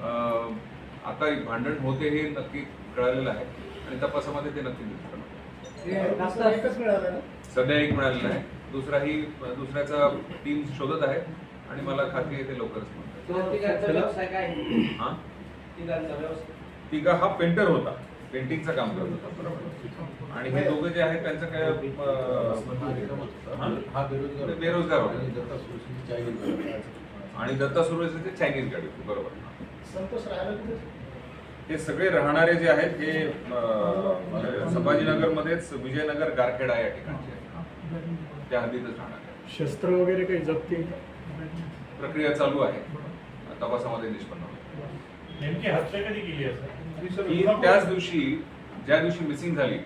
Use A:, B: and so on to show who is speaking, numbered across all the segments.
A: अं, आता एक भांडण होते हे नक्की कळालेलं आहे. आणि तपासामध्ये ते नक्की सध्या एक मिळालेलं आहे. दुसराही दुसऱ्याचा टीम शोधत आहे. आणि मला खात्री आहे ते लवकरच तिघा हा पेंटर होता. पेंटिंगचं काम करत होता. बरोबर. आणि हे दोघं जे आहेत त्यांचं काय अं,
B: बेरोजगार
A: ते बेरोजगार होते.
B: आणि दत्ता सुरेशची
A: सुरेशचे चायनीज गाडी होती. बरोबर.
C: संतोष राहायला कुठे?
A: हे सगळे राहणारे जे आहेत हे अं, संभाजीनगर मध्येच विजयनगर गारखेडा या ठिकाणचे आहेत. त्या हद्दीतच राहणार
D: शस्त्र वगैरे काही जप्ती
A: प्रक्रिया चालू आहे. तपासामध्ये निष्पन्न होईल.
D: नेमकी हत्या कधी केली असं?
A: त्याच दिवशी ज्या दिवशी मिसिंग झाली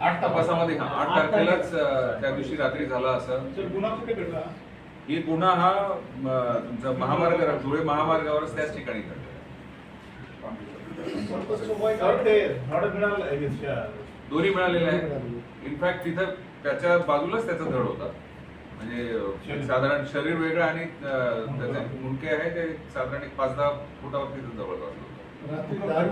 A: आठ तपासामध्ये हा आठ तारखेलाच त्या दिवशी रात्री झाला असं.
D: गुन्हा कुठे घडला?
A: ही गुन्हा हा तुमचा महामार्ग धुळे महामार्गावरच त्याच ठिकाणी घडला. दोन्ही मिळालेले आहेत. इनफॅक्ट तिथं त्याच्या बाजूलाच त्याचा धड होता. म्हणजे साधारण शरीर वेगळं आणि त्याचे मुंडके आहे ते साधारण एक पाच दहा फुटावर तिथं जवळपास
C: हा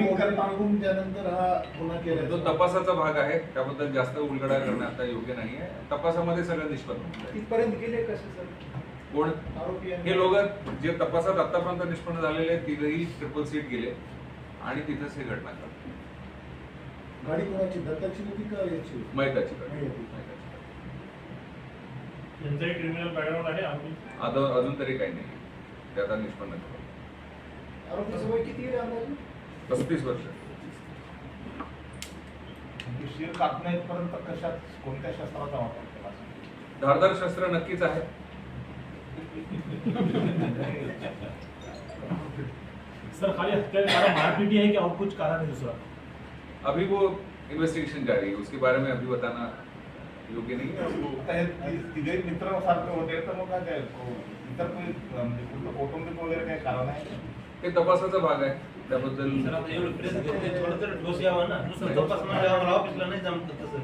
A: तो तपासाचा भाग आहे त्याबद्दल जास्त उलगडा करणं आता योग्य नाही आहे. तपासामध्ये सगळं निष्पन्न.
C: तिथपर्यंत गेले कसे सर?
A: कोण? हे लोक जे तपासात आतापर्यंत निष्पन्न झालेले आहेत, तिघही ट्रिपल सीट गेले आणि तिथंच हे घटना घडली.
C: गाडी कोणाची? दत्ताची होती का याची?
A: मैताची घटना.
C: मैताची.
A: मैताची घटना.
D: यांचंही क्रिमिनल बॅकग्राऊंड आहे आम्ही
A: आता अजून तरी काही नाही ते आता निष्पन्न करू
C: आरोपीचं वय किती आहे अंदाजे
A: पस्तीस वर्ष
E: शिर कापण्यापर्यंत कशात कोणत्या शस्त्राचा वापर केला
A: धारदार शस्त्र नक्कीच आहे
D: सर खाली हत्या कारण मारपीटी है कि और कुछ कारण है दूसरा
A: अभी वो इन्वेस्टिगेशन जारी है उसके बारे में अभी बताना योग्य नहीं. है
E: आता हे ति- तिघे मित्र सारखे होते तर मग काय काय इतर कोणी म्हणजे कुठलं कौटुंबिक वगैरे काही कारण आहे?
A: हे तपासाचा भाग आहे. त्याबद्दल
F: थोडं तर ठोस यावं ना. नुसतं तपास म्हणजे आम्हाला ऑफिसला नाही जमत तसं.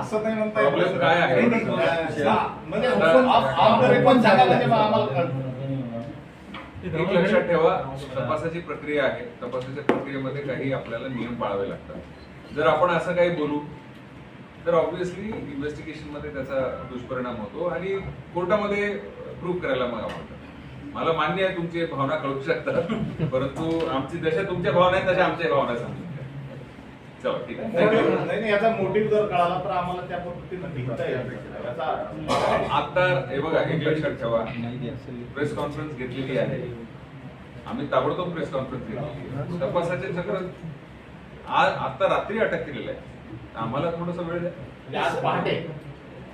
E: असं नाही म्हणता
A: काय आहे?
E: म्हणजे म्हणजे आम्हाला.
A: एक लक्षात ठेवा तपासाची प्रक्रिया आहे. तपासाच्या प्रक्रियेमध्ये काही आपल्याला नियम पाळावे लागतात. जर आपण असं काही बोलू तर ऑब्विसली इन्व्हेस्टिगेशनमध्ये त्याचा दुष्परिणाम होतो आणि कोर्टामध्ये प्रूव्ह करायला मग आवडतं. मला मान्य आहे तुमची भावना कळू शकतात परंतु आमची जशा तुमच्या भावना आहेत तशा आमच्या भावना समजून. चला ठीक आहे.
E: याचा मोटिव्ह जर कळाला तर आम्हाला त्या पद्धतीनं
A: आता हे बघा एक लक्षात ठेवा. प्रेस कॉन्फरन्स घेतलेली आहे. आम्ही ताबडतोब प्रेस कॉन्फरन्स घेतलेली आहे. तपासाचे चक्र आज आता रात्री अटक केलेलं आहे. आम्हाला थोडस वेळ द्या.
E: म्हणजे आज पहाटे.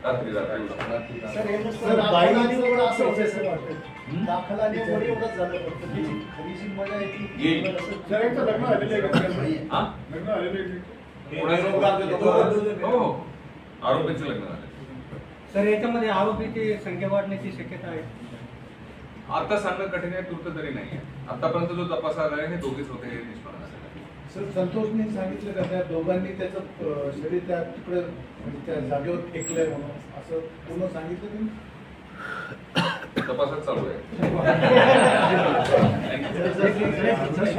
A: रात्री रात्री
C: झालं.
A: आरोपीचं लग्न झालं.
G: सर याच्यामध्ये आरोपीची संख्या वाढण्याची शक्यता आहे.
A: आता सांगणं कठीण आहे तूर्त तरी नाही आहे. आतापर्यंत जो तपास आला आहे हे दोघेच होते हे निष्पन्न आहे.
C: सर संतोषने सांगितलं का त्या दोघांनी त्याचं शरीर त्या तिकडे म्हणजे त्या जागेवर फेकलंय म्हणून? असं पूर्ण सांगितलं तुम्ही
A: तपासात चालू आहे.